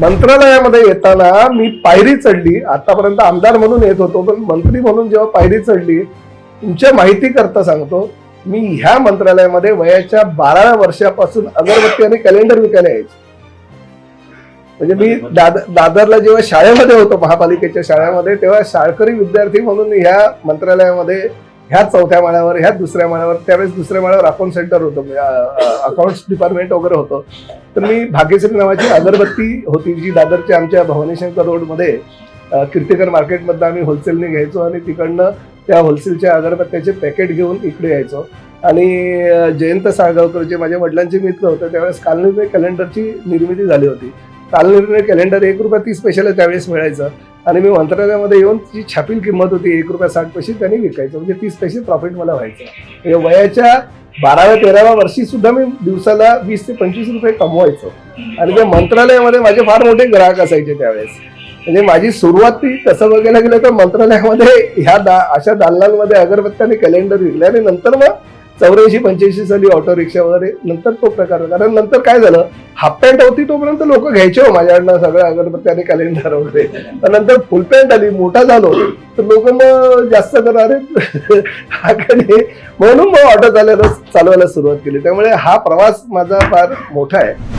मंत्रालयामध्ये येताना मी पायरी चढली. आतापर्यंत आमदार म्हणून येत होतो पण मंत्री म्हणून जेव्हा पायरी चढली तुमच्या माहिती करता सांगतो मी ह्या मंत्रालयामध्ये वयाच्या बाराव्या वर्षापासून अगरबत्ती आणि कॅलेंडर विकायला यायचे. म्हणजे मी दादर दादरला जेव्हा शाळेमध्ये होतो महापालिकेच्या शाळेमध्ये तेव्हा शाळकरी विद्यार्थी म्हणून ह्या मंत्रालयामध्ये ह्या चौथ्या माळ्यावर ह्या दुसऱ्या माळ्यावर त्यावेळेस दुसऱ्या माळ्यावर अकाउंट सेंटर होतं. अकाउंट्स डिपार्टमेंट वगैरे होतं. तर मी भाग्यश्री नावाची अगरबत्ती होती जी दादरच्या आमच्या भवानीशंकर रोडमध्ये अ, कीर्तिकर मार्केटमधनं आम्ही होलसेलने घ्यायचो आणि तिकडनं त्या होलसेलच्या अगरबत्त्याचे पॅकेट घेऊन इकडे यायचो. आणि जयंत साळगावकर जे माझ्या वडिलांचे मित्र होते त्यावेळेस कालनिर्णय कॅलेंडरची निर्मिती झाली होती. कालनिर्णय कॅलेंडर एक रुपया तीस पैशाला त्यावेळेस मिळायचं. आणि मी मंत्रालयामध्ये येऊन जी छापील किंमत होती एक रुपया साठ पैसे त्यांनी विकायचं म्हणजे तीस पैसे प्रॉफिट मला व्हायचं. म्हणजे वयाच्या बाराव्या तेराव्या वर्षी सुद्धा मी दिवसाला वीस ते पंचवीस रुपये कमवायचो. आणि त्या मंत्रालयामध्ये माझे फार मोठे ग्राहक असायचे त्यावेळेस. म्हणजे माझी सुरुवात ती तसं बघायला गेलं तर मंत्रालयामध्ये ह्या दा अशा दालनांमध्ये अगरबत्त्याने आणि कॅलेंडर विकले आणि नंतर मग चौऱ्याऐंशी पंच्याऐंशी साली ऑटो रिक्षा वगैरे नंतर तो प्रकार कारण नंतर काय झालं? हाफ पॅन्ट होती तोपर्यंत लोक घ्यायचे हो माझ्याकडनं सगळं. अगरबत्ती आणि कॅलेंडर वगैरे. पण नंतर फुल पॅन्ट आली मोठा झालो. तर लोक मग जास्त करणार हा म्हणून मग ऑटो चालायला चालवायला सुरुवात केली. त्यामुळे हा प्रवास माझा फार मोठा आहे.